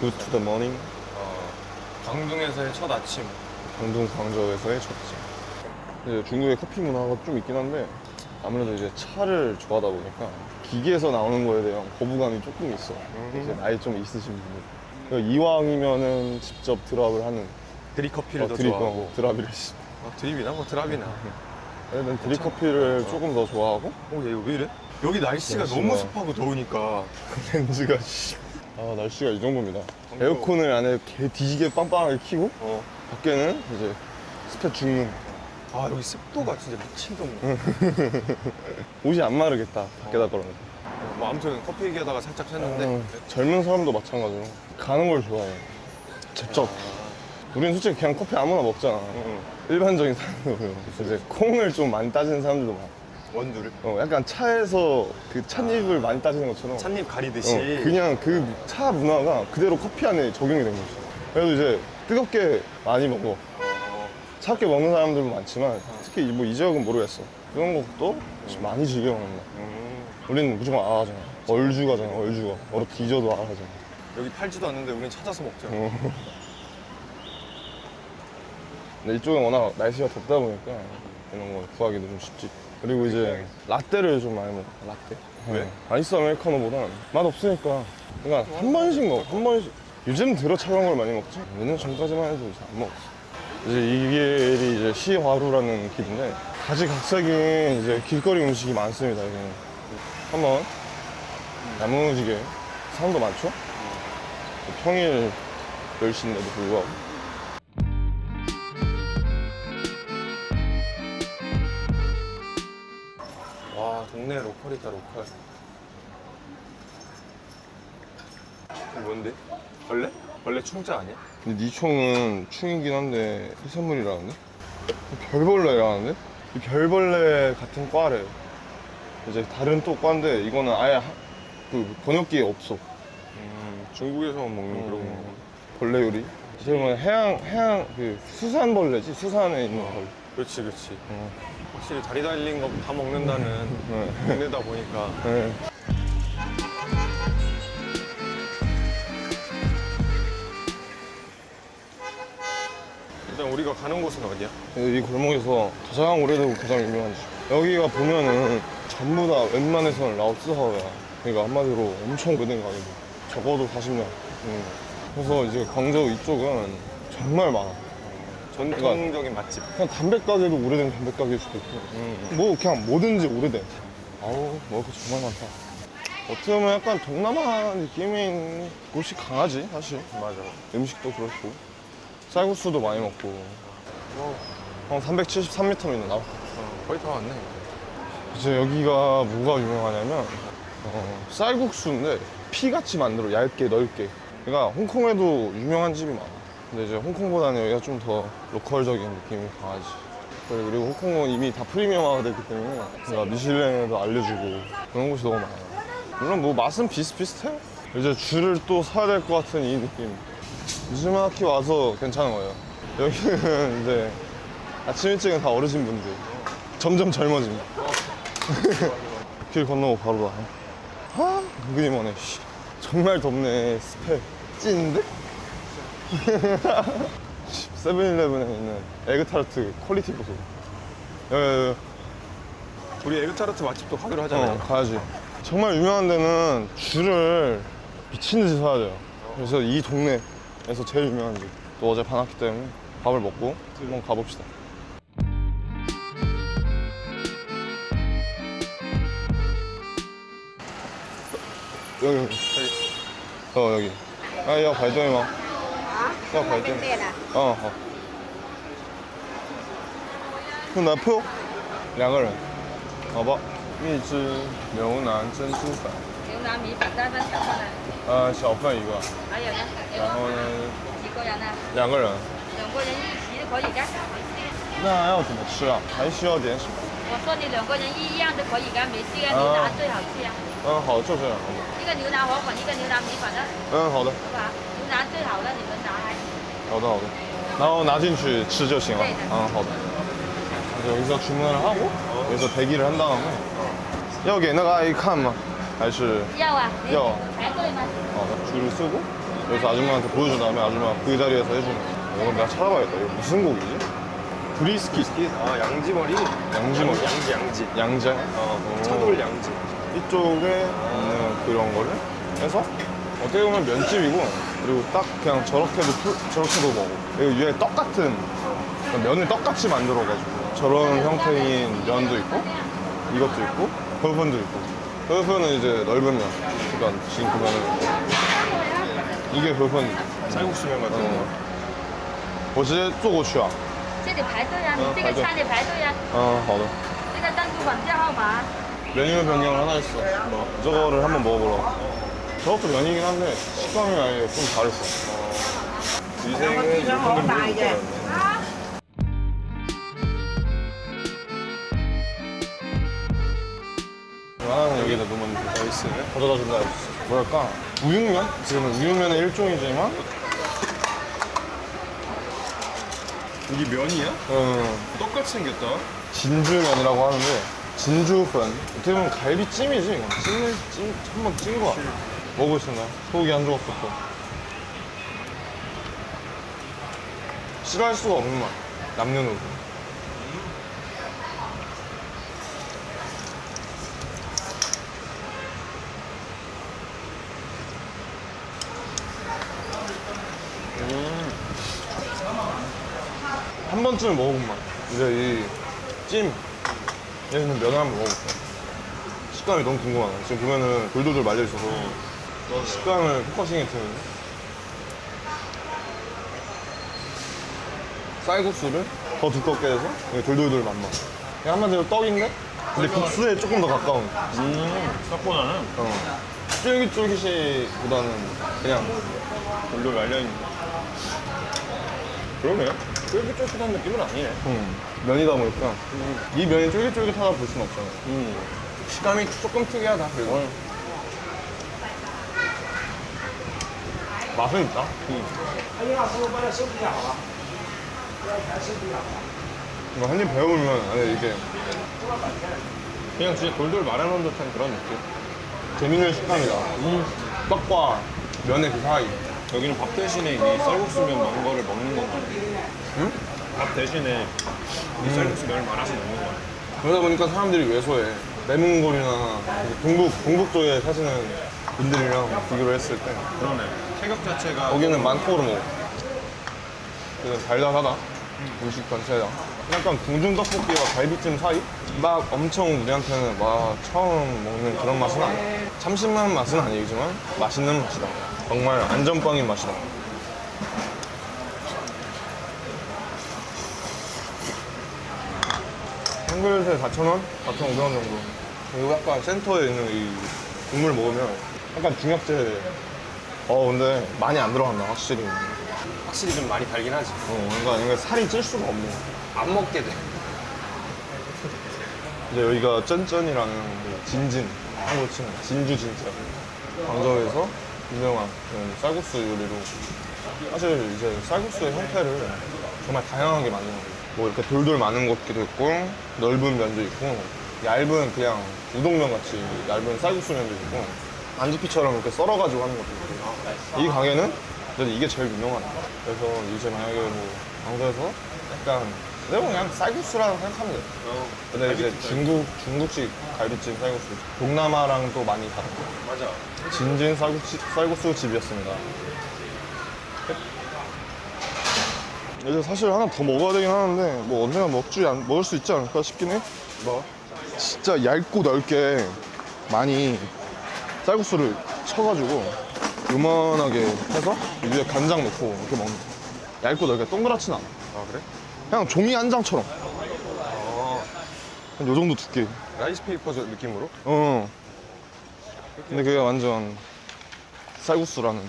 Good to the morning. 어, 광둥에서의 첫 아침. 광동 광저우에서의 첫째. 이제 중국의 커피 문화가 좀 있긴 한데 아무래도 이제 차를 좋아하다 보니까 기계에서 나오는 거에 대한 거부감이 조금 있어. 이제 나이 좀 있으신 분들. 그러니까 이왕이면은 직접 드랍을 하는 드립 커피를 어, 더 드립, 좋아하고. 어, 드랍이래. 씨. 어, 드립이나 뭐 드랍이나. 난 드립 커피를 조금 더 좋아하고 어, 얘 이거 왜 이래? 여기 날씨가 날씨가- 너무 습하고 더우니까. 렌즈가 씨. 아 날씨가 이 정도입니다. 에어컨을 안에 개 뒤지게 빵빵하게 켜고 어. 밖에는 이제 습해 죽는. 아, 여기 습도가 진짜 미친동. 옷이 안 마르겠다. 밖에다 걸어놓 뭐 아무튼 커피 얘기하다가 살짝 샜는데. 어, 젊은 사람도 마찬가지로 가는 걸 좋아해. 직접. 우리는 솔직히 그냥 커피 아무나 먹잖아. 응, 일반적인 사람들 이제 콩을 좀 많이 따지는 사람들도 많아. 응. 원두를. 어, 약간 차에서 그 찻잎을 많이 따지는 것처럼 찻잎 가리듯이. 어, 그냥 그 차 문화가 그대로 커피 안에 적용이 된 거지. 그래도 이제 뜨겁게 많이 먹어. 어, 차갑게 먹는 사람들도 많지만 특히 뭐 이 지역은 모르겠어. 그런 것도 좀 많이 즐겨 먹는다. 음. 우리는 무조건 아 하잖아. 얼주가잖아, 얼주가. 얼어 뒤져도 아 하잖아. 여기 팔지도 않는데 우린 찾아서 먹자. 어. 근데 이쪽은 워낙 날씨가 덥다 보니까 이런 거 구하기도 좀 쉽지. 그리고 이제 라떼를 좀 많이 먹어. 라떼? 왜? 네. 아이스 아메리카노보다 맛 없으니까. 그러니까 한 번씩 먹어. 한 번씩. 요즘 들어 차가운 걸 많이 먹지. 몇 년 전까지만 해도 이제 안 먹었어. 이제 이 길이 이제 시화루라는 길인데 가지각색인 이제 길거리 음식이 많습니다. 여기는. 한번 야무지게 사람도 많죠? 평일 10시인데도 불구하고 동네 로컬이다, 로컬. 이거 뭔데? 벌레? 벌레 충자 아니야? 근데 니 총은 충이긴 한데 해산물이라는데? 별벌레라는데? 이 별벌레 같은 과래 이제 다른 또 과인데 이거는 아예 하- 그 번역기에 없어 음, 중국에서만 먹는 그런 거. 벌레 요리 지금은 해양 해양 그 수산벌레지 수산에 있는 벌레 그렇지, 그렇지. 어. 확실히 다리 달린 거 다 먹는다는 네. 동네다 보니까. 네. 일단 우리가 가는 곳은 어디야? 이 골목에서 가장 오래되고 가장 유명한 집. 여기가 보면은 전부 다 웬만해서는 라오스하우야. 그러니까 한마디로 엄청 오래된 가게고. 적어도 40년. 그래서 이제 광저우 이쪽은 정말 많아. 전통적인 맛집. 그냥 담배 가게도 오래된 담배 가게일 수도 있고. 뭐 그냥 뭐든지 오래돼. 아우 먹을 거 정말 많다. 어떻게 보면 약간 동남아 느낌인 곳이 강하지 사실. 맞아. 음식도 그렇고. 쌀국수도 많이 먹고. 어, 한 373m면 나와. 어, 거의 다 왔네. 이제 여기가 뭐가 유명하냐면 어, 쌀국수인데 피같이 만들어 얇게 넓게 그러니까 홍콩에도 유명한 집이 많아 근데 이제 홍콩보다는 여기가 좀 더 로컬적인 느낌이 강하지 그리고 홍콩은 이미 다 프리미엄화가 됐기 때문에 그러니까 미슐랭에도 알려주고 그런 곳이 너무 많아요 물론 뭐 맛은 비슷비슷해요 이제 줄을 또 서야 될 것 같은 이 느낌 미즈마키 와서 괜찮은 거예요 여기는 이제 아침 일찍은 다 어르신분들 점점 젊어집니다 길 건너고 바로다. 아, 은근히 머네. 씨. 정말 덥네. 습해. 찐인데? 세븐일레븐에 있는 에그타르트 퀄리티 보소. 야, 우리 에그타르트 맛집도 가기로 하잖아요. 어, 가야지. 정말 유명한 데는 줄을 미친 듯이 사야 돼요. 그래서 이 동네에서 제일 유명한 집. 또 어제 반왔기 때문에 밥을 먹고 한번 가봅시다. 여기, 여기. 어, 여기. 아, 야, 발전이 막. 排队吗?对了，哦，好。用来铺，两个人，好吧。蜜汁牛腩珍珠粉，牛腩米粉大份小份的，呃，小份一个，还有呢？然后呢，几个人呢？两个人。两个人一起都可以的。那要怎么吃啊？还需要点什么？我说你两个人一样都可以的，没事的，牛腩最好吃啊。嗯，好，就这样。一个牛腩河粉，一个牛腩米粉的，嗯，好的，好吧？牛腩最好的，你们拿来。好的，好的。然后拿进去吃就行了。对的嗯，好的。여기서 주문을 하고 여기서 대기를 한 다음에要给那个阿姨看吗？还是要啊。要排队吗？好的줄을 쓰고 그래서 아줌마한테 보여준 다음에 아줌마가 그 자리에서 해주는 거야 이건 내가 찾아봐야겠다 이거 무슨 고기지? 브리스킷 아 양지머리? 양지머리 양지 양지. 양자 어 차돌 양지. 이쪽에 있는 그런 거를 해서 어떻게 보면 면집이고 그리고 딱 그냥 저렇게도 풀- 저렇게도 먹어 그리고 위에 떡 같은 그러니까 면을 떡같이 만들어가지고 저런 형태인 면도 있고 이것도 있고 펄펀도 있고 펄펀은 이제 넓은 면 그러니까 지금 그 면을 이게 펄펀 쌀국수면 같은 거. 我直接做过去啊这得排队啊，你这排队个餐得排队啊，啊好的这个单独绑架号码。 메뉴 변경을 하나 했어 뭐 저거를 한번 먹어보라고 저것도 면이긴 한데 식감이 아예 좀 다르어 위생은 조금 더네 하나는 여기다 놓으면 나이스 가져다 준다. 뭐랄까? 우육면? 지금은 우육면의 일종이지만 이게 면이야? 어, 똑같이 생겼다. 진주면이라고 하는데 진주편 어떻게 보면 갈비찜이지 이건. 찜을 찜 한번 찐 거야 먹을 수 있나요? 소고기 한 조각 더 싫어할 수가 없는 맛 남녀노소 한 번쯤 먹어본 맛. 이제 이찜 얘는 면을 한번 먹어볼게. 식감이 너무 궁금하네. 지금 보면은 돌돌돌 말려 있어서 식감을 포커싱이 드는데. 쌀국수를 더 두껍게 해서 이게 돌돌돌 맛만. 그냥 한마디로 떡인데, 근데 국수에 조금 더 가까운. 음, 떡보다는 어. 쫄깃쫄깃이보다는 그냥 돌돌 말려있는. 그러네. 쫄깃쫄깃한 느낌은 아니네. 음, 면이다 보니까 이 면이 쫄깃쫄깃하다 볼 수는 없잖아. 음. 식감이 조금 특이하다 그래도 맛은 있다 이거 한 입 배워보면 아니 이게 그냥 진짜 돌돌 말아놓은 듯한 그런 느낌. 재밌는 식감이다 떡과 면의 그 사이 여기는 밥 대신에 이 쌀국수면 먹은 거를 먹는 건가? 응? 밥 대신에 이 쌀국수 면을 말아서 먹는 거야. 그러다 보니까 사람들이 왜소해 내문골이나 동북, 동북도에 사시는 분들이랑 비교를 했을 때 그러네. 체격 자체가 거기는 많고 먹어. 그래서 달달하다. 음식 전체가. 약간 궁중 떡볶이와 갈비찜 사이? 막 엄청 우리한테는 와 처음 먹는 그런 맛은 아니야. 참신한 맛은 아니지만 맛있는 맛이다. 정말 안전빵인 맛이다. 한 그릇에 4,000원? 4,500원 정도. 그리고 약간 센터에 있는 이 국물 먹으면 약간 중약제. 어, 근데 많이 안 들어간다, 확실히. 확실히 좀 많이 달긴 하지. 어, 그러니까 이게 살이 찔 수가 없네. 안 먹게 돼. 이제 여기가 쩐쩐이라는 그 진진, 한국 치는 진주 진짜. 광저우에서 유명한 그런 쌀국수 요리로. 사실 이제 쌀국수의 형태를 정말 다양하게 만드는 거예요. 뭐 이렇게 돌돌 많은 것도 있고, 넓은 면도 있고, 얇은 그냥 우동면 같이 얇은 쌀국수 면도 있고, 안지피처럼 이렇게 썰어가지고 하는 것도 있고. 이 가게는 그래도 이게 제일 유명하다. 그래서 이제 만약에 뭐 광저에서 약간 근데 뭐 그냥 쌀국수라고 생각하면 돼. 어. 근데 이제 중국 중국식 갈비찜 쌀국수 동남아랑 또 많이 다른 거. 맞아. 진진 쌀국수, 쌀국수 집이었습니다. 이제 사실 하나 더 먹어야 되긴 하는데 뭐 언젠가 먹지 않- 먹을 수 있지 않을까 싶긴 해. 뭐? 진짜 얇고 넓게 많이 쌀국수를 쳐가지고 요만하게 해서 위에 간장 넣고 이렇게 먹는 거. 얇고 넓게 동그랗진 않아. 아 그래? 그냥 종이 한 장처럼. 어. 한요 정도 두께. 라이스 페이퍼 저 느낌으로? 어. 근데 그게 완전 쌀국수라는